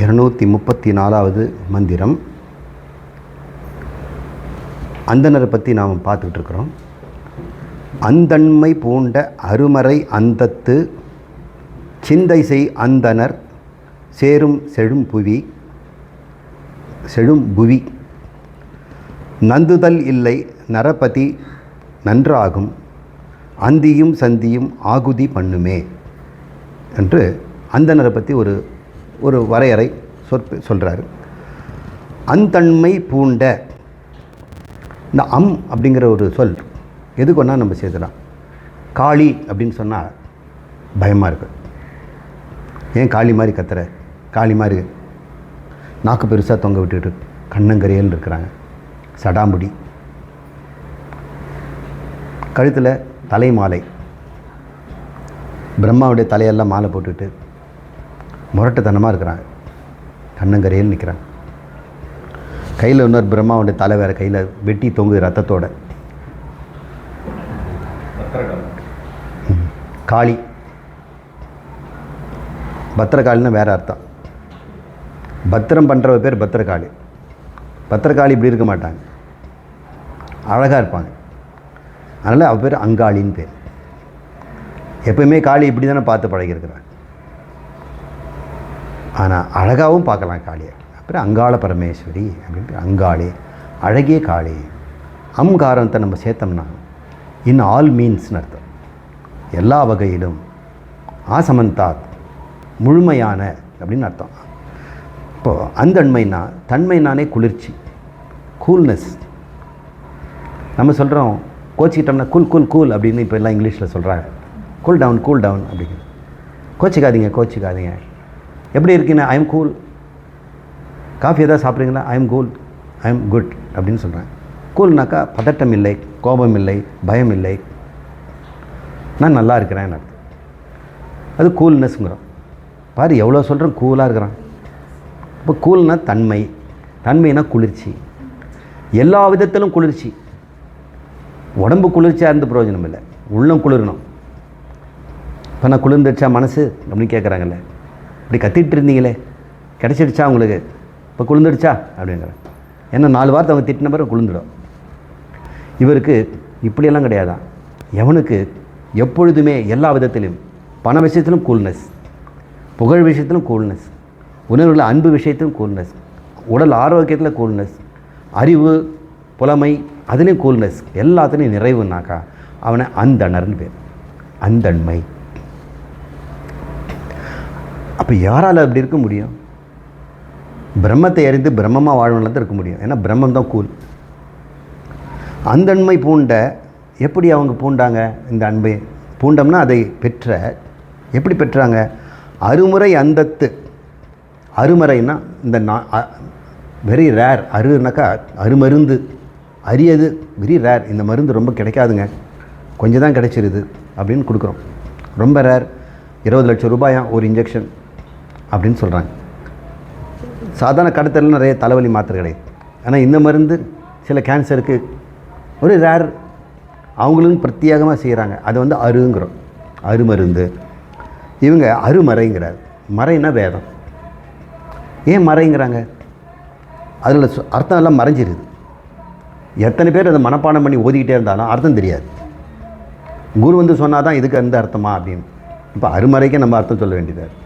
இருநூற்றி முப்பத்தி நாலாவது மந்திரம். அந்தனரை பற்றி நாம் பார்த்துக்கிட்டு இருக்கிறோம் அந்தன்மை பூண்ட அருமறை அந்தத்து சிந்தை செய் அந்தனர் சேரும் செழும் புவி செழும் புவி. நந்துதல் இல்லை நரபதி நன்றாகும் அந்தியும் சந்தியும் ஆகுதி பண்ணுமே என்று அந்தனரை பற்றி ஒரு ஒரு வரையறை சொற்ப சொல்கிறாரு அந்தன்மை பூண்ட இந்த அம் அப்படிங்கிற ஒரு சொல். எதுக்கு கொண்டா நம்ம சேர்த்துலாம் காளி அப்படின்னு சொன்னால் பயமாக இருக்கு. ஏன் காளி மாதிரி கத்துற? காளி மாதிரி நாக்கு பெருசாக தொங்க விட்டுட்டு கண்ணங்கரையல்னு இருக்கிறாங்க. சடாமுடி கழுத்தில் தலை மாலை பிரம்மாவுடைய தலையெல்லாம் மாலை போட்டுட்டு முரட்டுத்தனமாக இருக்கிறாங்க கண்ணங்கரையில் நிற்கிறான். கையில் இன்னொரு பிரம்மாவுடைய தலை வேறு கையில் வெட்டி தொங்குது ரத்தத்தோட. காளி. பத்திரகாளின்னா வேறு அர்த்தம். பத்திரம் பண்ணுறவ பேர் பத்திரகாளி. பத்திரகாளி இப்படி இருக்க மாட்டாங்க. அழகாக இருப்பாங்க. அதனால் அவள் பேர் அங்காளின்னு பேர். எப்பயுமே காளி இப்படி தானே பார்த்து பழகியிருக்கிறாங்க ஆனால் அழகாகவும் பார்க்கலாம் காளியை. அப்புறம் அங்காள பரமேஸ்வரி அப்படின்ட்டு அங்காளி அழகிய காளி. அம்காரத்தை நம்ம சேர்த்தோம்னா இன் ஆல் மீன்ஸ்னு அர்த்தம். எல்லா வகையிலும் ஆசமந்தாத் முழுமையான அப்படின்னு அர்த்தம். இப்போது அந்தன்மைனா தன்மைனானே குளிர்ச்சி கூல்னஸ் நம்ம சொல்கிறோம் கோச்சிக்கிட்டோம்னா கூல் கூல் கூல் அப்படின்னு இப்போ எல்லாம் இங்கிலீஷில் சொல்கிறாங்க கூல் டவுன் கூல் டவுன் அப்படிங்கிறது கோச்சிக்காதீங்க கோச்சிக்காதீங்க. எப்படி இருக்கீங்க? ஐ எம் கூல் காஃபி எதாவது சாப்பிட்றீங்களா? I am cool I am good அப்படின்னு சொல்கிறேன் கூல்னாக்கா பதட்டம் இல்லை கோபம் இல்லை பயம் இல்லை. நான் நல்லா இருக்கிறேன் அர்த்தம் அது கூல்னஸ்ங்கிறோம் பாரு எவ்வளோ சொல்கிறேன் கூலாக இருக்கிறான். இப்போ கூல்னா தன்மை. தன்மைனா குளிர்ச்சி. எல்லா விதத்திலும் குளிர்ச்சி. உடம்பு குளிர்ச்சியாக இருந்து பிரயோஜனம் இல்லை. உள்ளம் குளிரணும். இப்போ நான் குளிர்ந்துடுச்சா மனசு? அப்படின்னு கேட்குறாங்கல்ல இப்படி கத்திட்டு இருந்தீங்களே கிடச்சிடுச்சா உங்களுக்கு? இப்போ குளிர்ந்துடுச்சா? அப்படிங்கிறேன் ஏன்னா நாலு வாரத்தை அவங்க திட்டின பிறகு குளிர்ந்துடும். இவருக்கு இப்படியெல்லாம் கிடையாதான். எவனுக்கு எப்பொழுதுமே எல்லா விதத்திலும் பண விஷயத்திலும் கூல்னஸ் புகழ் விஷயத்திலும் கூல்னஸ் உணர்வுகளில் அன்பு விஷயத்திலும் கூல்னஸ் உடல் ஆரோக்கியத்தில் கூல்னஸ் அறிவு புலமை அதுலேயும் கூல்னஸ் எல்லாத்துலேயும் நிறைவுனாக்கா அவனை அந்தணர்னு பேர். அந்தன்மை அப்போ யாரால் அப்படி இருக்க முடியும்? பிரம்மத்தை அறிந்து பிரம்மமாக வாழணும்ல தான் இருக்க முடியும். ஏன்னா பிரம்மம் தான் கூல் அந்தன்மை பூண்ட எப்படி அவங்க பூண்டாங்க? இந்த அன்பை. பூண்டம்னா அதை பெற்ற எப்படி பெற்றாங்க? அருமுறை அந்தத்து. அருமறைன்னா இந்த நா வெரி ரேர் அருனாக்கா அருமருந்து. அரியது வெரி ரேர் இந்த மருந்து ரொம்ப கிடைக்காதுங்க. கொஞ்சம் தான் கிடைச்சிருது அப்படின்னு கொடுக்குறோம். ரொம்ப ரேர் இருபது லட்சம் ரூபாயா ஒரு இன்ஜெக்ஷன் அப்படின்னு சொல்கிறாங்க சாதாரண கடத்தல நிறைய தலைவலி மாத்திரை கிடையாது. ஆனால் இந்த மருந்து சில கேன்சருக்கு ஒரு ரேர் அவங்களும் பிரத்யேகமாக செய்கிறாங்க அதை வந்து அருங்கிறோம். அருமருந்து. இவங்க அருமறைங்கிறார். மறைனா வேதம். ஏன் மறைங்கிறாங்க? அதில் அர்த்தம் எல்லாம் மறைஞ்சிருது. எத்தனை பேர் அதை மனப்பாடம் பண்ணி ஓதிக்கிட்டே இருந்தாலும் அர்த்தம் தெரியாது. குரு வந்து சொன்னால் தான் இதுக்கு எந்த அர்த்தமா அப்படின்னு. இப்போ அருமறைக்கே நம்ம அர்த்தம் சொல்ல வேண்டியதாக இருக்குது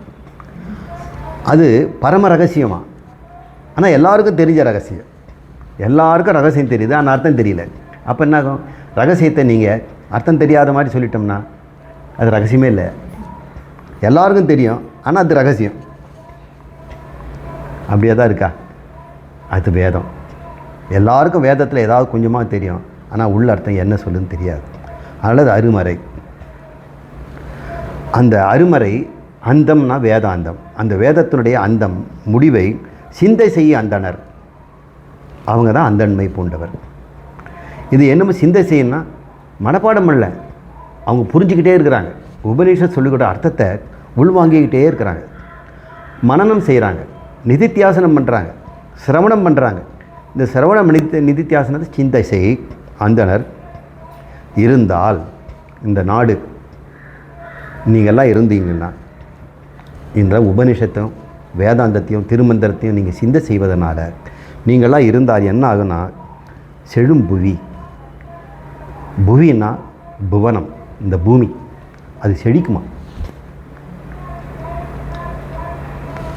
அது பரம ரகசியமாக ஆனால் எல்லாருக்கும் தெரிஞ்ச ரகசியம். எல்லாருக்கும் ரகசியம் தெரியுது ஆனால் அர்த்தம் தெரியல. அப்போ என்ன ஆகும் ரகசியத்தை நீங்கள் அர்த்தம் தெரியாத மாதிரி சொல்லிட்டோம்னா அது ரகசியமே இல்லை. எல்லாருக்கும் தெரியும் ஆனால் அது ரகசியம். அப்படியே தான் இருக்கா? அது வேதம். எல்லாருக்கும் வேதத்தில் ஏதாவது கொஞ்சமாக தெரியும் ஆனால் உள்ள அர்த்தம் என்ன சொல்லுன்னு தெரியாது. அதனால் அது அருமறை. அந்த அருமறை அந்தம்னா வேதாந்தம். அந்த வேதத்தினுடைய அந்தம் முடிவை சிந்தை செய்ய அந்தனர். அவங்க தான் அந்தன்மை பூண்டவர். இது என்னமோ சிந்தை செய்யணும்னா மனப்பாடம் பண்ணல அவங்க புரிஞ்சுக்கிட்டே இருக்கிறாங்க. உபநிஷம் சொல்லிக்கூட அர்த்தத்தை உள்வாங்கிக்கிட்டே இருக்கிறாங்க. மனனம் செய்கிறாங்க நிதித்தியாசனம் பண்ணுறாங்க சிரவணம் பண்ணுறாங்க இந்த சிரவணம் நிதி நிதித்தியாசனத்தை சிந்தை செய் அந்தனர். இருந்தால் இந்த நாடு நீங்கள்லாம் இருந்தீங்கன்னா என்ற உபனிஷத்தையும் வேதாந்தத்தையும் திருமந்திரத்தையும் நீங்கள் சிந்தை செய்வதனால் நீங்களாம் இருந்தால் என்ன ஆகுனா செழும் புவி புவின்னா புவனம் இந்த பூமி. அது செழிக்குமா?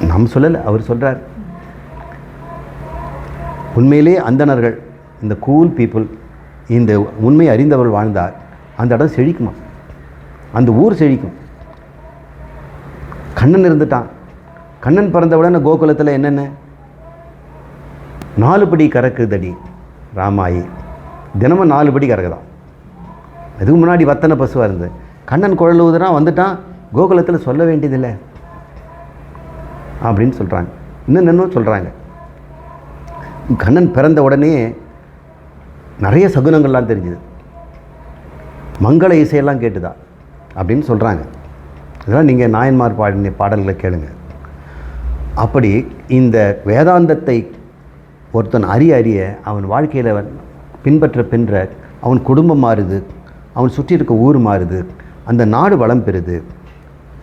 நாம் சொல்லலை அவர் சொல்கிறார் உண்மையிலே அந்தணர்கள் இந்த கூல் பீப்புள் இந்த உண்மை அறிந்தவர்கள் வாழ்ந்தார் அந்த இடம் செழிக்குமா? அந்த ஊர் செழிக்கும். கண்ணன் இருந்துட்டான். கண்ணன் பிறந்தவுடனே கோகுலத்தில் என்னென்ன? நாலு படி கறக்குதடி ராமாயி. தினமும் நாலு படி கறக்குதான். இதுக்கு முன்னாடி வத்தனை பசுவாக இருந்தது. கண்ணன் குழல் ஊதுறான் வந்துட்டான். கோகுலத்தில் சொல்ல வேண்டியதில்லை. அப்படின்னு சொல்கிறாங்க இன்னும் இன்னும் சொல்கிறாங்க கண்ணன் பிறந்த உடனே நிறைய சகுனங்கள்லாம் தெரிஞ்சுது. மங்கள இசையெல்லாம் கேட்டுதா அப்படின்னு சொல்கிறாங்க இதெல்லாம் நீங்கள் நாயன்மார் பாடின பாடல்களை கேளுங்க. அப்படி இந்த வேதாந்தத்தை ஒருத்தன் அறிய அறிய அவன் வாழ்க்கையில் பின்பற்ற பின்ற அவன் குடும்பம் மாறுது அவன் சுற்றி இருக்க ஊர் மாறுது அந்த நாடு வளம் பெறுது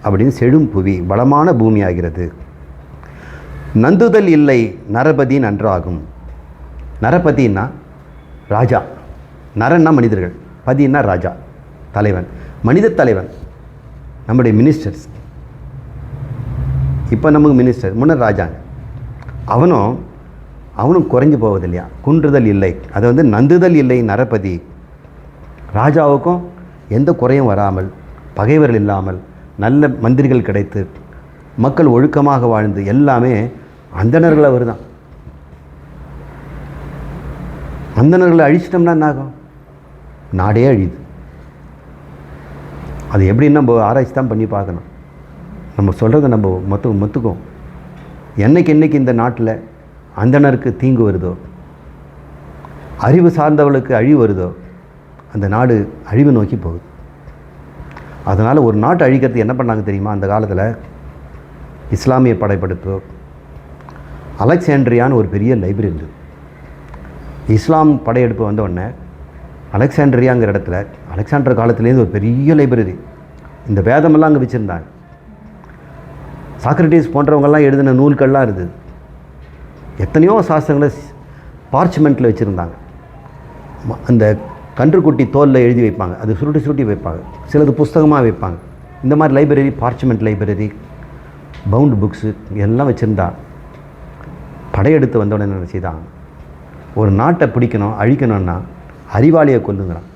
அப்படின்னு செழும் புவி வளமான பூமி ஆகிறது நந்துதல் இல்லை நரபதி நன்றாகும். நரபதினா ராஜா. நரன்னா மனிதர்கள். பதினா ராஜா தலைவன். மனித தலைவன். நம்முடைய மினிஸ்டர்ஸ் இப்போ நமக்கு மினிஸ்டர் முன்னர் ராஜாங்க. அவனும் அவனும் குறைஞ்சு போவது இல்லையா குன்றுதல் இல்லை. அது வந்து நந்துதல் இல்லை நரபதி. ராஜாவுக்கும் எந்த குறையும் வராமல் பகைவர்கள் இல்லாமல் நல்ல மந்திரிகள் கிடைத்து மக்கள் ஒழுக்கமாக வாழ்ந்து எல்லாமே அந்தணர்கள் அவர் தான் அந்தணர்களை அழிச்சிட்டோம்னா என்ன ஆகும் நாடே அழியுது. அது எப்படின்னு நம்ம ஆராய்ச்சி தான் பண்ணி பார்க்கணும். நம்ம சொல்கிறத நம்ம மொத்த மொத்துக்கும் என்னைக்கு என்னைக்கு இந்த நாட்டில் அந்தணருக்கு தீங்கு வருதோ அறிவு சார்ந்தவளுக்கு அழிவு வருதோ அந்த நாடு அழிவு நோக்கி போகுது. அதனால் ஒரு நாட்டை அழிக்கிறது என்ன பண்ணாங்க தெரியுமா? அந்த காலத்தில் இஸ்லாமிய படைப்படுத்தோ அலெக்சாண்ட்ரியான்னு ஒரு பெரிய லைப்ரரி இருந்தது. இஸ்லாம் படையெடுப்பு வந்த உடனே அலெக்சாண்ட்ரியாங்கிற இடத்துல அலெக்சாண்டர் காலத்துலேருந்து ஒரு பெரிய லைப்ரரி. இந்த வேதமெல்லாம் அங்கே வச்சுருந்தாங்க. சாக்ரட்டிஸ் போன்றவங்கெல்லாம் எழுதின நூல்கள்லாம் இருக்குது எத்தனையோ சாஸ்திரங்களை பார்ச்மெண்ட்டில் வச்சுருந்தாங்க. அந்த கன்றுக்குட்டி தோலில் எழுதி வைப்பாங்க. அது சுருட்டி சுருட்டி வைப்பாங்க. சிலது புஸ்தகமாக வைப்பாங்க. இந்த மாதிரி library parchment library bound books எல்லாம் வச்சுருந்தா. படையெடுத்து வந்தோடனே என்ன செய்தான்? ஒரு நாட்டை பிடிக்கணும் அழிக்கணும்னா அறிவாளியை கொல்லுங்கிறான்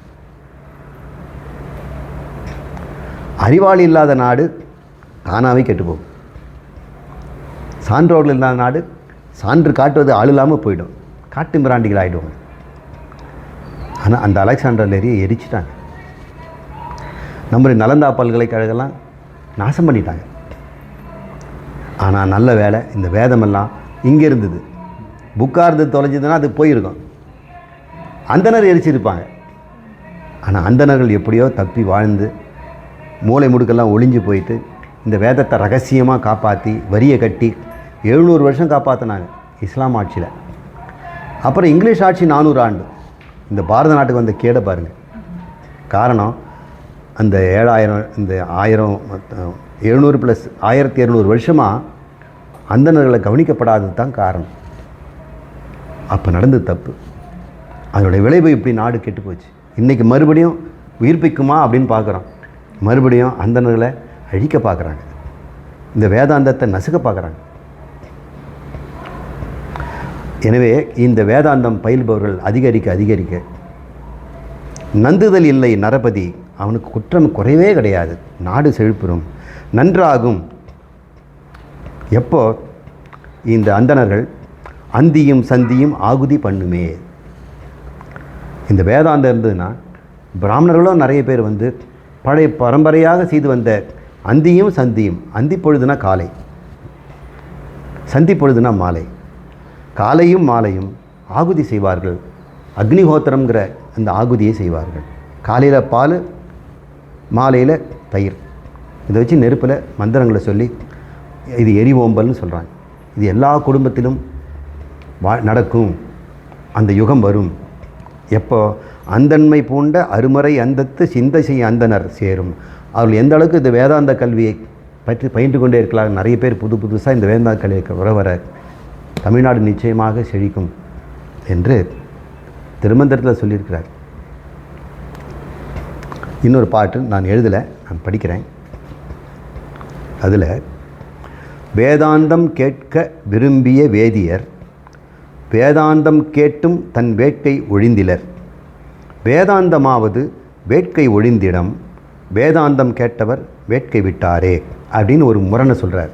அறிவாளி இல்லாத நாடு தானாகவே கெட்டுப்போகும். சான்றோர்கள் இல்லாத நாடு சான்று காட்டுவது ஆள் இல்லாமல் போயிடும். காட்டு மிராண்டிகள் ஆகிடுவோம் ஆனால் அந்த அலெக்சாண்டர் லேரியை எரிச்சிட்டாங்க. நம்முடைய நலந்தா பல்கலைக்கழகம்லாம் நாசம் பண்ணிட்டாங்க. ஆனால் நல்ல வேலை இந்த வேதமெல்லாம் இங்கே இருந்தது. புக்காக இருந்து தொலைஞ்சதுன்னா அது போயிருக்கும். அந்தனர் எரிச்சிருப்பாங்க. ஆனால் அந்தணர்கள் எப்படியோ தப்பி வாழ்ந்து மூளை முடுக்கெல்லாம் ஒளிஞ்சு போயிட்டு இந்த வேதத்தை ரகசியமாக காப்பாற்றி வரியை கட்டி எழுநூறு வருஷம் காப்பாற்றினாங்க இஸ்லாம் ஆட்சியில். அப்புறம் இங்கிலீஷ் ஆட்சி நானூறு ஆண்டு. இந்த பாரத நாட்டுக்கு வந்த கேடை பாருங்கள் காரணம் அந்த ஏழாயிரம் இந்த ஆயிரம் எழுநூறு ப்ளஸ் ஆயிரத்தி இரநூறு வருஷமாக அந்தணர்களை கவனிக்கப்படாதது தான் காரணம். அப்போ நடந்தது தப்பு. அதனுடைய விளைவு இப்படி நாடு கெட்டு போச்சு. இன்றைக்கி மறுபடியும் உயிர்ப்பிக்குமா அப்படின்னு பார்க்குறோம். மறுபடியும் அந்தணர்களை அழிக்க பார்க்குறாங்க. இந்த வேதாந்தத்தை நசுக்க பார்க்குறாங்க. எனவே இந்த வேதாந்தம் பயில்பவர்கள் அதிகரிக்க அதிகரிக்க நந்துதல் இல்லை நரபதி அவனுக்கு குற்றம் குறைவே கிடையாது. நாடு செழிப்புறும் நன்றாகும். எப்போ? இந்த அந்தணர்கள் அந்தியும் சந்தியும் ஆகுதி பண்ணுமே. இந்த வேதாந்தம் இருந்ததுன்னா பிராமணர்களும் நிறைய பேர் வந்து பழைய பரம்பரையாக செய்து வந்த அந்தியும் சந்தியும் அந்தி பொழுதுனா காலை. சந்தி பொழுதுனா மாலை. காலையும் மாலையும் ஆகுதி செய்வார்கள். அக்னிஹோத்திரங்கிற அந்த ஆகுதியை செய்வார்கள். காலையில் பால் மாலையில் தயிர். இதை வச்சு நெருப்பில் மந்திரங்களை சொல்லி இது எரிவோம்பல்னு சொல்கிறாங்க இது எல்லா குடும்பத்திலும் வா நடக்கும். அந்த யுகம் வரும். எப்போ? அந்தன்மை பூண்ட அருமறை அந்தத்து சிந்தசை அந்தனர் சேரும். அவர்கள் எந்த அளவுக்கு இந்த வேதாந்த கல்வியை பற்றி பயின்று கொண்டே இருக்கலாம் நிறைய பேர் புது புதுசாக இந்த வேதாந்த கல்விக்கு வர வர தமிழ்நாடு நிச்சயமாக செழிக்கும் என்று திருமந்திரத்தில் சொல்லியிருக்கிறார். இன்னொரு பாட்டு நான் எழுதலை நான் படிக்கிறேன். அதில் வேதாந்தம் கேட்க விரும்பிய வேதியர் வேதாந்தம் கேட்டும் தன் வேட்கை ஒழிந்திலர். வேதாந்தமாவது வேட்கை ஒழிந்திடம் வேதாந்தம் கேட்டவர் வேட்கை விட்டாரே அப்படின்னு ஒரு முரணை சொல்கிறார்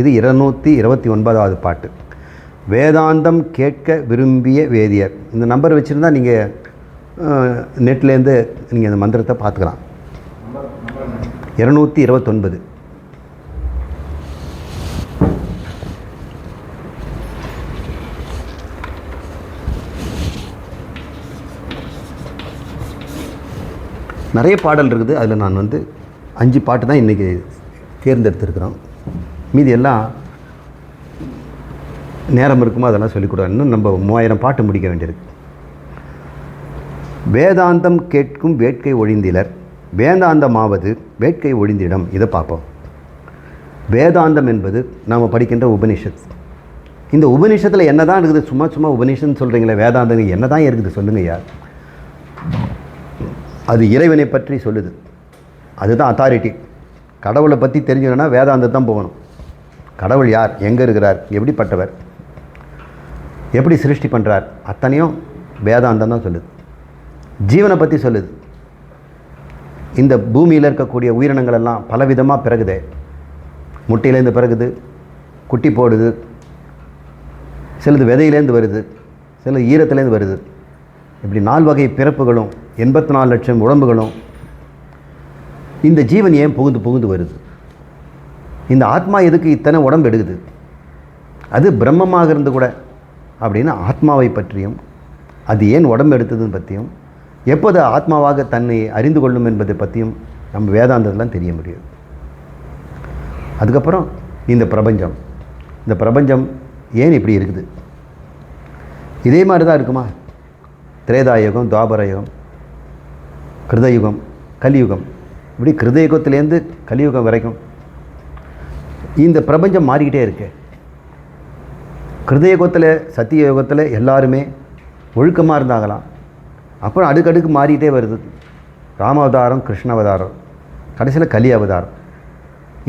இது இருநூற்றி இருபத்தி ஒன்பதாவது பாட்டு. வேதாந்தம் கேட்க விரும்பிய வேதியர். இந்த நம்பர் வச்சுருந்தா நீங்கள் நெட்லேருந்து நீங்கள் இந்த மந்திரத்தை பார்த்துக்கலாம். இருநூற்றி இருபத்தொன்பது. நிறைய பாடல் இருக்குது. அதில் நான் வந்து அஞ்சு பாட்டு தான் இன்றைக்கி தேர்ந்தெடுத்திருக்கிறோம். மீதி எல்லாம் நேரம் இருக்குமோ அதெல்லாம் சொல்லிக் இன்னும் நம்ம மூவாயிரம் பாட்டு முடிக்க வேண்டியிருக்கு. வேதாந்தம் கேட்கும் வேட்கை ஒழிந்திலர் வேதாந்தமாவது வேட்கை ஒழிந்திடம். இதை பார்ப்போம். வேதாந்தம் என்பது நாம் படிக்கின்ற உபனிஷத் இந்த உபனிஷத்தில் என்ன தான் இருக்குது? சும்மா சும்மா உபனிஷன் சொல்கிறீங்களே வேதாந்தம் என்ன தான் இருக்குது சொல்லுங்கள் யார் அது இறைவனை பற்றி சொல்லுது. அதுதான் அத்தாரிட்டி கடவுளை பற்றி தெரிஞ்சுக்கணும்னா வேதாந்தம் தான் போகணும். கடவுள் யார்? எங்கே இருக்கிறார்? எப்படிப்பட்டவர்? எப்படி சிருஷ்டி பண்ணுறார் அத்தனையும் வேதாந்தம் தான் சொல்லுது. ஜீவனை பற்றி சொல்லுது. இந்த பூமியில் இருக்கக்கூடிய உயிரினங்கள் எல்லாம் பலவிதமாக பிறகுதே. முட்டையிலேருந்து பிறகுது குட்டி போடுது சிலது விதையிலேருந்து வருது சிலது ஈரத்துலேருந்து வருது. இப்படி நால் வகை பிறப்புகளும் எண்பத்தி நாலு லட்சம் உடம்புகளும் இந்த ஜீவன் ஏன் புகுந்து புகுந்து வருது? இந்த ஆத்மா எதுக்கு இத்தனை உடம்பு எடுக்குது? அது பிரம்மமாக இருந்து கூட அப்படின்னு ஆத்மாவை பற்றியும் அது ஏன் உடம்பு எடுத்ததுன்னு பற்றியும் எப்போது ஆத்மாவாக தன்னை அறிந்து கொள்ளும் என்பதை பற்றியும் நம்ம வேதாந்தத்தில் தெரிய முடியும் அதுக்கப்புறம் இந்த பிரபஞ்சம். இந்த பிரபஞ்சம் ஏன் இப்படி இருக்குது? இதே மாதிரி தான் இருக்குமா? திரேதாயுகம் துவாபரயுகம் கிருதயுகம் கலியுகம். இப்படி கிருதயுகத்திலேருந்து கலியுகம் வரைக்கும் இந்த பிரபஞ்சம் மாறிக்கிட்டே இருக்கு. கிருதயுகத்தில் சத்திய யுகத்தில் எல்லாருமே ஒழுக்கமாக இருந்தாங்களாம். அப்புறம் அடுக்கடுக்கு மாறிக்கிட்டே வருது. ராமாவதாரம் கிருஷ்ண அவதாரம் கடைசியில் கலி அவதாரம்.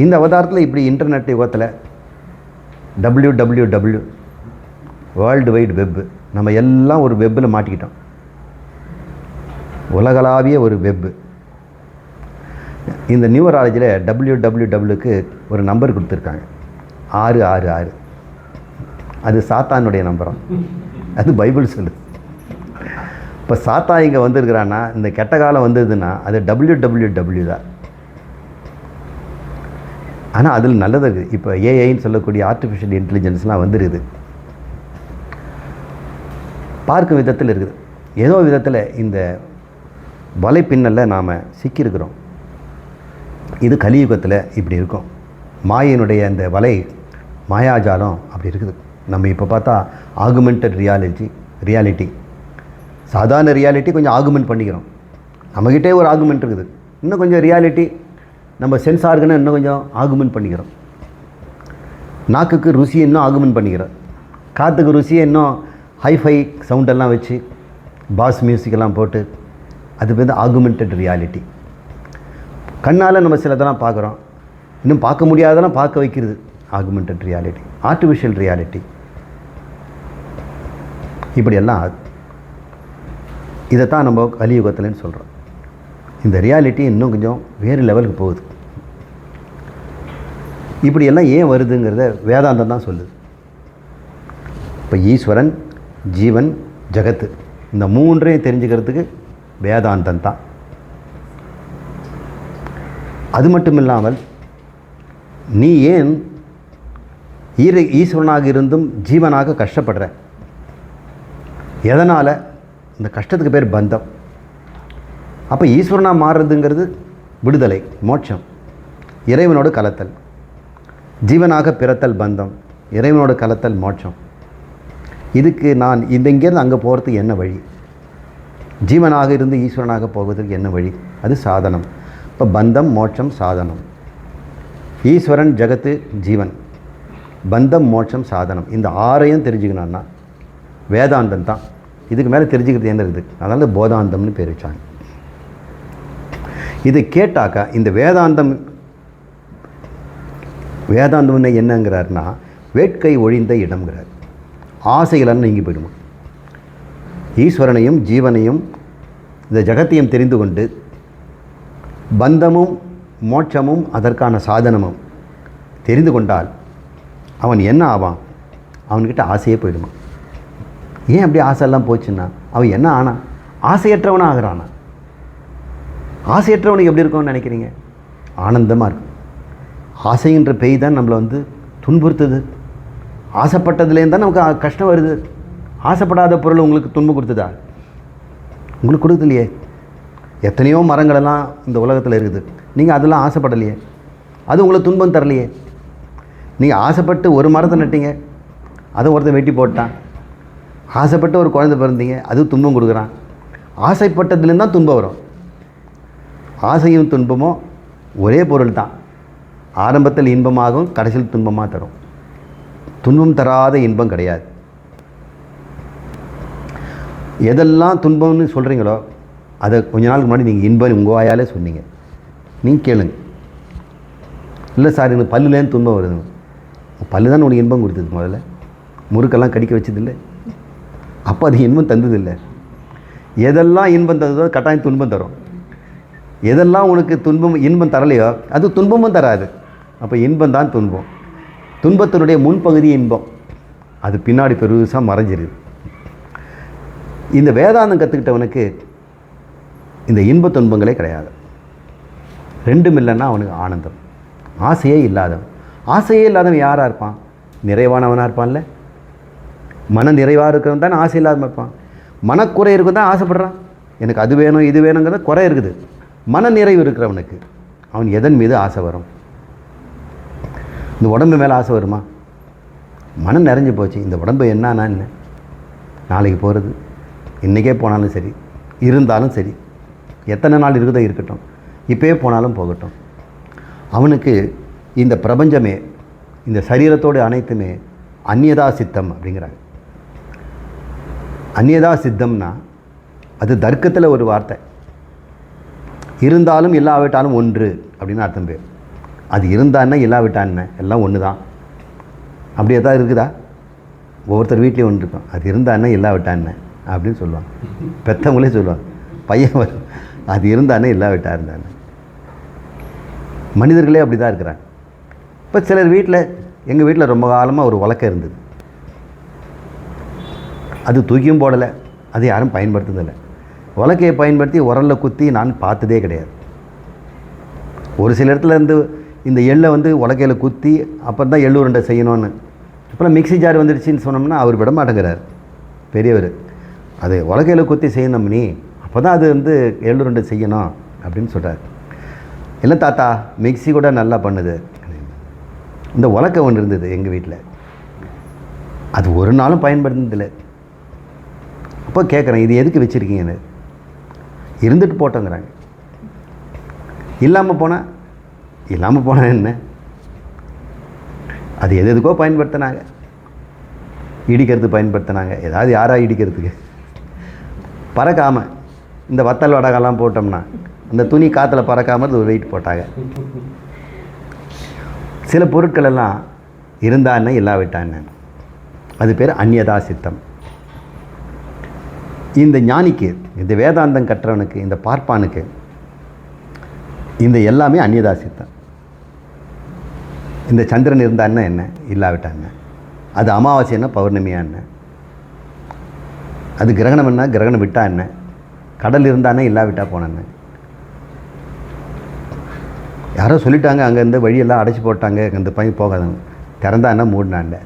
இந்த அவதாரத்தில் இப்படி இன்டர்நெட் யுகத்தில் W W W world wide web நம்ம எல்லாம் ஒரு வெப்பில் மாட்டிக்கிட்டோம். உலகளாவிய ஒரு வெப்பு இந்த நியூராலஜியில் டபிள்யூ டபிள்யூ டபிள்யூக்கு ஒரு நம்பர் கொடுத்துருக்காங்க. ஆறு ஆறு ஆறு. அது சாத்தானுடைய நம்பரம் அது பைபிள் சொல்லுது. இப்போ சாத்தா இங்கே வந்திருக்கிறான்னா இந்த கெட்ட காலம் வந்ததுன்னா அது டபிள்யூ டபிள்யூ டபிள்யூ தான். ஆனால் அதில் நல்லது இருக்குது இப்போ ஏஐன்னு சொல்லக்கூடிய ஆர்டிஃபிஷியல் இன்டெலிஜென்ஸ்லாம் வந்துருக்குது. பார்க்கும் விதத்தில் இருக்குது. ஏதோ விதத்தில் இந்த வலைப்பின்னலில் நாம் சிக்கியிருக்கிறோம். இது கலியுகத்தில் இப்படி இருக்கும். மாயினுடைய அந்த வலை மாயாஜாலம் அப்படி இருக்குது. நம்ம இப்போ பார்த்தா ஆகுமெண்டட் ரியாலிட்டி ரியாலிட்டி சாதாரண ரியாலிட்டி கொஞ்சம் ஆகுமெண்ட் பண்ணிக்கிறோம். நம்மக்கிட்டே ஒரு ஆகுமெண்ட் இருக்குது. இன்னும் கொஞ்சம் ரியாலிட்டி நம்ம சென்ஸ் ஆர்கனை இன்னும் கொஞ்சம் ஆகுமெண்ட் பண்ணிக்கிறோம். நாக்குக்கு ருசியை இன்னும் ஆகுமெண்ட் பண்ணிக்கிறோம். காற்றுக்கு ருசியை இன்னும் ஹைஃபை சவுண்டெல்லாம் வச்சு பாஸ் மியூசிக்கெல்லாம் போட்டு அது வந்து ஆகுமெண்டட் ரியாலிட்டி கண்ணால் நம்ம சிலதெல்லாம் பார்க்குறோம். இன்னும் பார்க்க முடியாதெல்லாம் பார்க்க வைக்கிறது ஆகுமெண்டட் ரியாலிட்டி ஆர்டிஃபிஷியல் ரியாலிட்டி இப்படியெல்லாம் இதை தான் நம்ம கலியுகத்தில்னு சொல்கிறோம் இந்த ரியாலிட்டி இன்னும் கொஞ்சம் வேறு லெவலுக்கு போகுது. இப்படியெல்லாம் ஏன் வருதுங்கிறத வேதாந்தம் தான் சொல்லுது. இப்போ ஈஸ்வரன் ஜீவன் ஜகத்து இந்த மூன்றையும் தெரிஞ்சுக்கிறதுக்கு வேதாந்தம் தான் அது மட்டும் இல்லாமல் நீ ஏன் ஈர ஈஸ்வரனாக இருந்தும் ஜீவனாக கஷ்டப்படுற? எதனால்? இந்த கஷ்டத்துக்கு பேர் பந்தம். அப்போ ஈஸ்வரனாக மாறுறதுங்கிறது விடுதலை மோட்சம். இறைவனோடு கலத்தல். ஜீவனாக பிறத்தல் பந்தம். இறைவனோடு கலத்தல் மோட்சம். இதுக்கு நான் இந்த இங்கேருந்து அங்கே போகிறதுக்கு என்ன வழி? ஜீவனாக இருந்து ஈஸ்வரனாக போவதற்கு என்ன வழி? அது சாதனம். இப்போ பந்தம் மோட்சம் சாதனம். ஈஸ்வரன் ஜகத்து ஜீவன். பந்தம் மோட்சம் சாதனம். இந்த ஆறையும் தெரிஞ்சுக்கணும்னா வேதாந்தம் தான். இதுக்கு மேலே தெரிஞ்சுக்கிறது என்ன இருக்குது? அதனால் போதாந்தம்னு பேர் வச்சாங்க. இது கேட்டாக்கா இந்த வேதாந்தம் வேதாந்தம்னு என்னங்கிறாருன்னா வேட்கை ஒழிந்த இடம்ங்கிறார். ஆசைகளெல்லாம் நீங்கி போயிடுமா? ஈஸ்வரனையும் ஜீவனையும் இந்த ஜகத்தையும் தெரிந்து கொண்டு பந்தமும் மோட்சமும் அதற்கான சாதனமும் தெரிந்து கொண்டால் அவன் என்ன ஆவான்? அவன்கிட்ட ஆசையே போயிடுமா? ஏன் அப்படி ஆசையெல்லாம் போச்சுன்னா அவன் என்ன ஆனான் ஆசையற்றவனாக ஆகிறானா? ஆசையற்றவனுக்கு எப்படி இருக்கும்னு நினைக்கிறீங்க? ஆனந்தமாக இருக்கும். ஆசைன்ற பேய் தான் நம்மளை வந்து துன்புறுத்துது. ஆசைப்பட்டதுலேருந்து தான் நமக்கு கஷ்டம் வருது. ஆசைப்படாத பொருள் உங்களுக்கு துன்பம் கொடுத்துதா உங்களுக்கு கொடுக்கலையே எத்தனையோ மரங்களெல்லாம் இந்த உலகத்தில் இருக்குது. நீங்கள் அதெல்லாம் ஆசைப்படலையே? அது உங்களுக்கு துன்பம் தரலையே? நீங்கள் ஆசைப்பட்டு ஒரு மரத்தை நட்டீங்க. அதை ஒருத்தன் வெட்டி போட்டான். ஆசைப்பட்டு ஒரு குழந்தை பிறந்தீங்க. அது துன்பம் கொடுக்குறான். ஆசைப்பட்டதுலேருந்து தான் துன்பம் வரும். ஆசையும் துன்பமும் ஒரே பொருள் தான் ஆரம்பத்தில் இன்பமாகும் கடைசியில் துன்பமாக தரும். துன்பம் தராத இன்பம் கிடையாது. எதெல்லாம் துன்பம்னு சொல்கிறீங்களோ அதை கொஞ்ச நாளுக்கு முன்னாடி நீங்கள் இன்பம் உங்கள் வாயாலே சொன்னீங்க. நீங்கள் கேளுங்க. இல்லை சார் எனக்கு பல்லுலேருந்து துன்பம் வருது. பல்லு தான் உனக்கு இன்பம் கொடுத்தது முதல்ல? முறுக்கெல்லாம் கடிக்க வச்சதில்லை? அப்போ அது இன்பம் தந்ததில்லை. எதெல்லாம் இன்பம் தந்ததோ கட்டாயம் துன்பம் தரும். எதெல்லாம் உனக்கு துன்பம் இன்பம் தரலையோ அது துன்பமும் தராது. அப்போ இன்பம் தான் துன்பம். துன்பத்தினுடைய முன்பகுதி இன்பம். அது பின்னாடி பெருசாக மறைஞ்சிருது. இந்த வேதாந்தம் கற்றுக்கிட்டவனுக்கு இந்த இன்ப துன்பங்களே கிடையாது. ரெண்டும் இல்லைன்னா அவனுக்கு ஆனந்தம். ஆசையே இல்லாதவன். ஆசையே இல்லாதவன் யாராக இருப்பான்? நிறைவானவனாக இருப்பான்ல? மன நிறைவாக இருக்கிறவன் தான் ஆசை இல்லாதவன் இருப்பான். மனக்குறை இருக்கும் தான் ஆசைப்படுறான். எனக்கு அது வேணும் இது வேணுங்கிறத குறை இருக்குது. மன நிறைவு இருக்கிறவனுக்கு அவன் எதன் மீது ஆசை வரும்? இந்த உடம்பு மேலே ஆசை வருமா? மனம் நிறைஞ்சு போச்சு. இந்த உடம்பு என்னன்னா என்ன? நாளைக்கு போகிறது இன்றைக்கே போனாலும் சரி இருந்தாலும் சரி எத்தனை நாள் இருக்குதோ இருக்கட்டும் இப்போயே போனாலும் போகட்டும். அவனுக்கு இந்த பிரபஞ்சமே இந்த சரீரத்தோடு அனைத்துமே அந்நியதா சித்தம் அப்படிங்கிறாங்க. அந்நியதா சித்தம்னா அது தர்க்கத்தில் ஒரு வார்த்தை. இருந்தாலும் இல்லாவிட்டாலும் ஒன்று அப்படின்னு அர்த்தம் பேர். அது இருந்தான்னா இல்லாவிட்டான்னு எல்லாம் ஒன்று தான் அப்படியே தான் இருக்குதா? ஒவ்வொருத்தர் வீட்லேயும் ஒன்று இருக்கும். அது இருந்தான்னா இல்லாவிட்டான்னு அப்படின்னு சொல்லுவாங்க. பெற்றவங்களே சொல்லுவாங்க. பையன் வரும் அது இருந்தானே இல்லாவிட்டா இருந்தானே. மனிதர்களே அப்படி தான் இருக்கிறாங்க. இப்போ சிலர் வீட்டில் எங்கள் வீட்டில் ரொம்ப காலமாக ஒரு வழக்கம் இருந்தது. அது தூக்கியும் போடலை. அது யாரும் பயன்படுத்துறதில்லை உலக்கையை பயன்படுத்தி உரலில் குத்தி நான் பார்த்ததே கிடையாது. ஒரு சில இடத்துல இருந்து இந்த எள்ளை வந்து உலக்கையில் குத்தி அப்புறம் தான் எள்ளு உருண்டை செய்யணும்னு. அப்புறம் மிக்ஸி ஜார் வந்துடுச்சின்னு சொன்னோம்னா அவர் விட மாட்டேங்கிறார். பெரியவர். அது உலகையில் குத்தி செய்யணும் நீ. அப்போ தான் அது வந்து எள்ளு ரெண்டு செய்யணும் அப்படின்னு சொல்கிறார் இல்லை தாத்தா மிக்ஸி கூட நல்லா பண்ணுது. இந்த உலக்கை ஒன்று இருந்தது எங்கள் வீட்டில் அது ஒரு நாளும் பயன்படுத்தினதில்லை. அப்போ கேட்குறேன் இது எதுக்கு வச்சுருக்கீங்கன்னு? இருந்துட்டு போட்டோங்கிறாங்க. இல்லாமல் போனால் இல்லாமல் போனால் என்ன? அது எது எதுக்கோ பயன்படுத்தினாங்க. இடிக்கிறது பயன்படுத்தினாங்க. ஏதாவது யாராக இடிக்கிறதுக்கு? பறக்காமல் இந்த வத்தல் வடகெல்லாம் போட்டோம்னா அந்த துணி காற்றுல பறக்காமல் ஒரு வெயிட் போட்டாங்க. சில பொருட்கள் எல்லாம் இருந்தான்னு இல்லாவிட்டான்னு அது பேர் அந்நியதா சித்தம் இந்த ஞானிக்கு இந்த வேதாந்தம் கற்றவனுக்கு இந்த பார்ப்பானுக்கு இந்த எல்லாமே அந்நியதா சித்தம் இந்த சந்திரன் இருந்தான்னா என்ன? இல்லாவிட்டாங்க அது அமாவாசைன்னா பௌர்ணமியான்னு. அது கிரகணம் என்ன? கிரகணம் விட்டா என்ன? கடல் இருந்தானே இல்லாவிட்டால் போனேன்னு யாரோ சொல்லிட்டாங்க அங்கே இந்த வழியெல்லாம் அடைச்சி போட்டாங்க இந்த பையன் போகாதாங்க திறந்தா என்ன மூடினாண்ட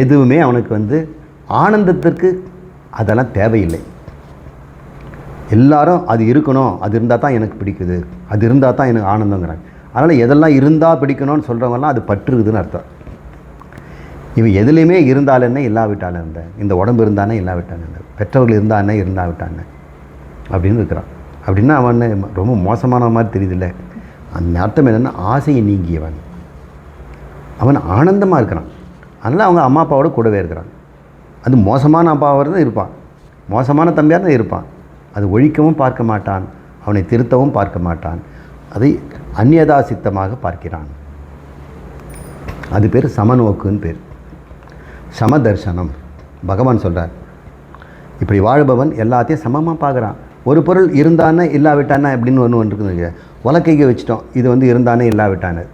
எதுவுமே அவனுக்கு வந்து ஆனந்தத்திற்கு அதெல்லாம் தேவையில்லை. எல்லாரும் அது இருக்கணும் அது இருந்தால் தான் எனக்கு பிடிக்குது. அது இருந்தால் தான் எனக்கு ஆனந்தங்கிறாங்க. அதனால் எதெல்லாம் இருந்தால் பிடிக்கணும்னு சொல்கிறவங்கலாம் அது பற்றுக்குதுன்னு அர்த்தம். இவன் எதுலேயுமே இருந்தால் என்ன இல்லாவிட்டால் இருந்த இந்த உடம்பு இருந்தானே இல்லாவிட்டான் இருந்த பெற்றவர்கள் இருந்தானே இருந்தாவிட்டானே அப்படின்னு இருக்கிறான். அப்படின்னா அவன் ரொம்ப மோசமான மாதிரி தெரியுதுல்ல. அந்த அர்த்தம் என்னென்னா ஆசையை நீங்கியவன். அவன் ஆனந்தமாக இருக்கிறான். அதனால் அவங்க அம்மா அப்பாவோட கூடவே இருக்கிறான். அது மோசமான அப்பாவாக தான் இருப்பான். மோசமான தம்பியாக தான் இருப்பான். அது ஒழிக்கவும் பார்க்க மாட்டான். அவனை திருத்தவும் பார்க்க மாட்டான். அதை அந்நியதாசித்தமாக பார்க்கிறான். அது பேர் சமநோக்குன்னு பேர். சமதர்சனம். பகவான் சொல்கிறார் இப்படி வாழ்பவன் எல்லாத்தையும் சமமாக பார்க்குறான். ஒரு பொருள் இருந்தானே இல்லாவிட்டானே அப்படின்னு ஒன்று ஒன்று இருக்குதுங்க. உலக்கைக்கு வச்சிட்டோம் இது வந்து இருந்தானே இல்லாவிட்டானே.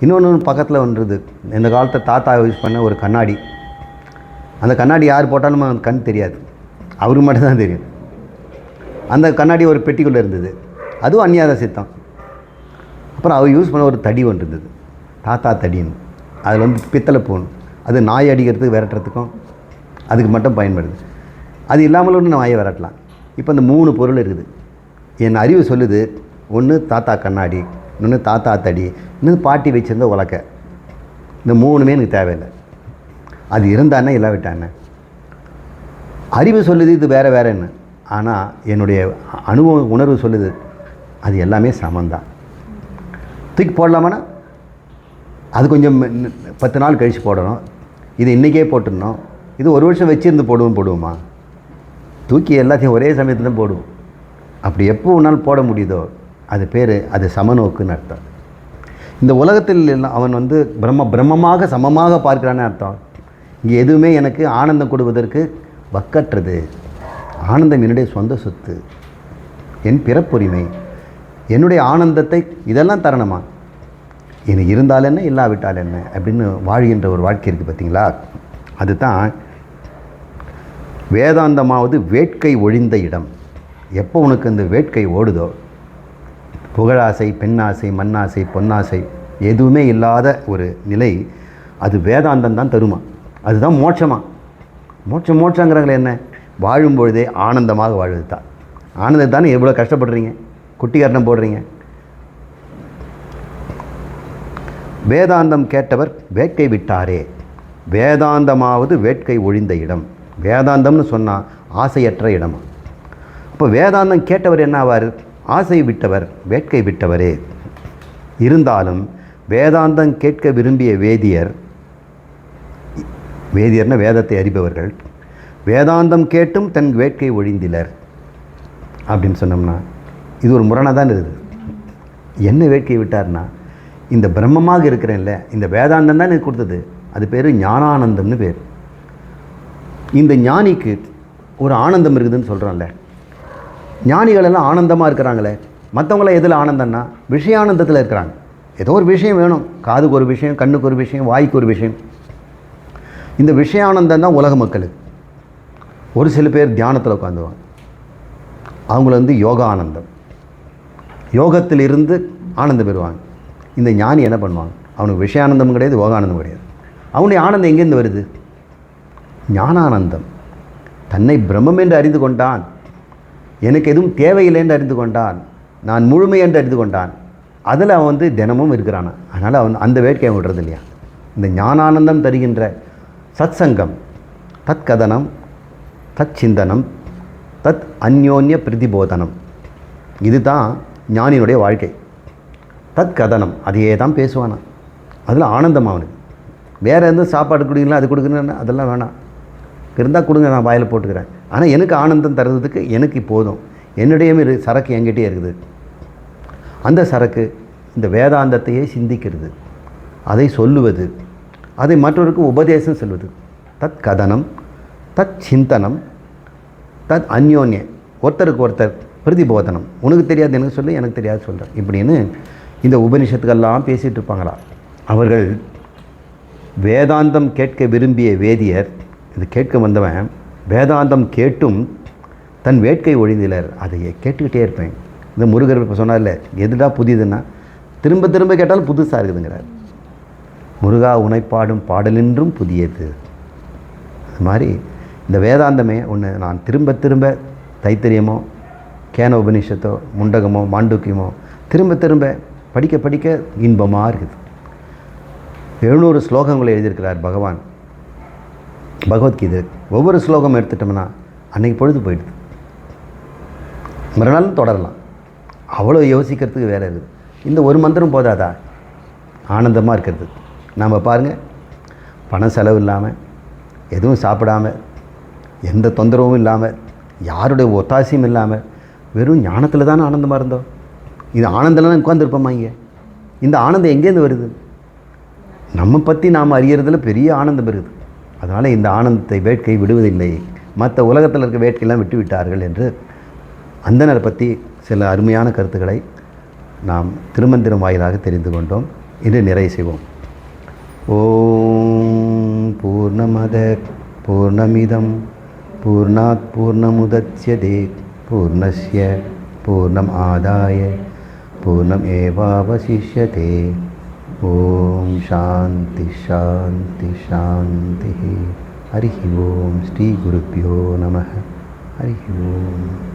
இன்னொன்று பக்கத்தில் ஒன்றுது. இந்த காலத்தை தாத்தா யூஸ் பண்ண ஒரு கண்ணாடி. அந்த கண்ணாடி யார் போட்டாலும் அவனுக்கு கண் தெரியாது. அவருக்கு மட்டும்தான் தெரியும். அந்த கண்ணாடி ஒரு பெட்டிக்குள்ளே இருந்தது. அதுவும் அந்நியாத சித்தம். அப்புறம் அவர் யூஸ் பண்ண ஒரு தடி ஒன்று இருந்தது. தாத்தா தடின்னு. அதில் வந்து பித்தளை போகணும் அது நாய் அடிக்கிறதுக்கு விரட்டுறதுக்கும் அதுக்கு மட்டும் பயன்படுது. அது இல்லாமல் ஒன்று நாயை விரட்டலாம். இப்போ இந்த மூணு பொருள் இருக்குது. என் அறிவு சொல்லுது ஒன்று தாத்தா கண்ணாடி இன்னொன்று தாத்தா தடி இன்னொன்று பாட்டி வச்சுருந்த உலக்க. இந்த மூணுமே எனக்கு தேவையில்லை. அது இருந்தானே இல்லாவிட்டானே அறிவு சொல்லுது இது வேறு வேறேன்னு ஆனால் என்னுடைய அனுபவ உணர்வு சொல்லுது அது எல்லாமே சமந்தான் தூக்கி போடலாமாண்ணா? அது கொஞ்சம் பத்து நாள் கழித்து போடணும். இது இன்றைக்கே போட்டுடணும். இது ஒரு வருஷம் வச்சுருந்து போடுவோம் போடுவோமா? தூக்கி எல்லாத்தையும் ஒரே சமயத்தில் தான் போடுவோம். அப்படி எப்போ ஒன்றால் போட முடியுதோ அது பேர் அது சமநோக்குன்னு அர்த்தம். இந்த உலகத்தில் எல்லாம் அவன் வந்து பிரம்ம பிரம்மமாக சமமாக பார்க்கிறான்னு அர்த்தம். இங்கே எதுவுமே எனக்கு ஆனந்தம் கொடுவதற்கு வக்கற்றது. ஆனந்தம் என்னுடைய சொந்த சொத்து. என் பிறப்புரிமை. என்னுடைய ஆனந்தத்தை இதெல்லாம் தரணுமா? இனி இருந்தால் என்ன இல்லாவிட்டால் என்ன அப்படின்னு வாழ்கின்ற ஒரு வாழ்க்கை இருக்குது பார்த்தீங்களா? அதுதான் வேதாந்தமாவது வேட்கை ஒழிந்த இடம். எப்போ உனக்கு இந்த வேட்கை ஓடுதோ? புகழாசை பெண்ணாசை மண்ணாசை பொன்னாசை எதுவுமே இல்லாத ஒரு நிலை அது வேதாந்தம் தான் தருமா? அதுதான் மோட்சமா. மோட்சம் மோட்சங்கிறாங்களே என்ன? வாழும் பொழுதே ஆனந்தமாக வாழ்வது தான் ஆனந்தம் தானே எவ்வளோ கஷ்டப்படுறீங்க? குட்டிகரணம் போடுறீங்க. வேதாந்தம் கேட்டவர் வேட்கை விட்டாரே. வேதாந்தமாவது வேட்கை ஒழிந்த இடம். வேதாந்தம்னு சொன்னால் ஆசையற்ற இடம்? அப்போ வேதாந்தம் கேட்டவர் என்ன ஆவார்? ஆசை விட்டவர் வேட்கை விட்டவரே. இருந்தாலும் வேதாந்தம் கேட்க விரும்பிய வேதியர் வேதியர்னா வேதத்தை அறிபவர்கள் வேதாந்தம் கேட்டும் தன் வேட்கை ஒழிந்திலர் அப்படின்னு சொன்னோம்னா இது ஒரு முரணை தான் இருக்குது. என்ன வேட்கை விட்டார்னா இந்த பிரம்மமாக இருக்கிறேன்ல இந்த வேதாந்தம் தான் எனக்கு கொடுத்தது. அது பேர் ஞானானந்தம்னு பேர். இந்த ஞானிக்கு ஒரு ஆனந்தம் இருக்குதுன்னு சொல்கிறான்ல ஞானிகள் எல்லாம் ஆனந்தமாக இருக்கிறாங்களே. மற்றவங்களாம் எதில் ஆனந்தம்னா விஷயானந்தத்தில் இருக்கிறாங்க. ஏதோ ஒரு விஷயம் வேணும். காதுக்கு ஒரு விஷயம் கண்ணுக்கு ஒரு விஷயம் வாய்க்கு ஒரு விஷயம். இந்த விஷயானந்தம் தான் உலக மக்களுக்கு ஒரு சில பேர் தியானத்தில் உட்காந்துவாங்க அவங்கள வந்து யோகா ஆனந்தம் யோகத்தில் இருந்து ஆனந்தம் பெறுவாங்க. இந்த ஞானி என்ன பண்ணுவாங்க அவனுக்கு விஷயானந்தம் கிடையாது யோகானந்தம் கிடையாது. அவனுடைய ஆனந்தம் எங்கேருந்து வருது? ஞானானந்தம். தன்னை பிரம்மம் என்று அறிந்து கொண்டான். எனக்கு எதுவும் தேவையில்லை என்று அறிந்து கொண்டான். நான் முழுமை என்று அறிந்து கொண்டான். அதில் அவன் வந்து தினமும் இருக்கிறான். அதனால் அவன் அந்த வேட்கை அவன் விடுறது இல்லையா? இந்த ஞானானந்தம் தருகின்ற சத்சங்கம் தத் கதனம் தத் சிந்தனம் தத் அந்யோன்ய பிரதிபோதனம். இதுதான் ஞானியினுடைய வாழ்க்கை. தத் கதனம் அதையே தான் பேசுவானா? அதில் ஆனந்தம் அவனுக்கு. வேறு எந்த சாப்பாடு கொடுங்களா அது கொடுக்குறேன்னா அதெல்லாம் வேணாம். இருந்தால் கொடுங்க நான் வாயில் போட்டுக்கிறேன். ஆனால் எனக்கு ஆனந்தம் தருவதுக்கு எனக்கு போதும். என்னுடைய இரு சரக்கு என்கிட்டே இருக்குது. அந்த சரக்கு இந்த வேதாந்தத்தையே சிந்திக்கிறது. அதை சொல்லுவது. அதை மற்றவருக்கு உபதேசம் சொல்வது. தத் கதனம் தத் சிந்தனம் தத் அந்யோன்ய. ஒருத்தருக்கு ஒருத்தர் பிரதிபோதனம். உனக்கு தெரியாது எனக்கு சொல்லு எனக்கு தெரியாது சொல்கிறேன் இப்படின்னு இந்த உபனிஷத்துக்கெல்லாம் பேசிகிட்டு இருப்பாங்களா? அவர்கள் வேதாந்தம் கேட்க விரும்பிய வேதியர் இது கேட்க வந்தவன் வேதாந்தம் கேட்டும் தன் வேட்கை ஒழிந்திலர். அதை கேட்டுக்கிட்டே இருப்பேன். இந்த முருகர் இப்போ சொன்னார்ல எதுடா புதியதுன்னா திரும்ப திரும்ப கேட்டாலும் புதுசாக இருக்குதுங்கிறார். முருகா உனைப்பாடும் பாடலென்றும் புதியது. அது மாதிரி இந்த வேதாந்தமே ஒன்று நான் திரும்ப திரும்ப தைத்திரியமோ கேன உபனிஷத்தோ முண்டகமோ மாண்டூக்கியமோ திரும்ப திரும்ப படிக்க படிக்க இன்பமாக இருக்குது. எழுநூறு ஸ்லோகங்களை எழுதியிருக்கிறார் பகவான். பகவத்கீதை. ஒவ்வொரு ஸ்லோகம் எடுத்துட்டோம்னா அன்னைக்கு பொழுது போயிடுது. மறுநாளும் தொடரலாம். அவ்வளோ யோசிக்கிறதுக்கு வேலை இருக்குது. இந்த ஒரு மந்திரம் போதாதா? ஆனந்தமாக இருக்கிறது. நம்ம பாருங்கள் பணம் செலவு இல்லாமல் எதுவும் சாப்பிடாம எந்த தொந்தரவும் இல்லாமல் யாருடைய ஒத்தாசையும் இல்லாமல் வெறும் ஞானத்தில் தானே ஆனந்தமாக இருந்தோம்? இது ஆனந்தம்லாம் உட்காந்துருப்போமா இங்கே? இந்த ஆனந்தம் எங்கேருந்து வருது? நம்ம பற்றி நாம் அறியறதுல பெரிய ஆனந்தம் இருக்குது. அதனால் இந்த ஆனந்தத்தை வேட்கை விடுவதில்லை. மற்ற உலகத்தில் இருக்க வேட்கையெல்லாம் விட்டு விட்டார்கள் என்று அந்தனரை பற்றி சில அருமையான கருத்துக்களை நாம் திருமந்திரம் வாயிலாக தெரிந்து கொண்டோம். இன்று நிறைவு செய்வோம். ஓம் பூர்ணமத பூர்ணமிதம் பூர்ணாத் பூர்ணமுதட்சியதே பூர்ணஸ்ய பூர்ணம் ஆதாய पूर्णमेवावशिष्यते। ॐ शान्ति हरिः ओं श्रीगुरुभ्यो नमः। हरिः ओम्।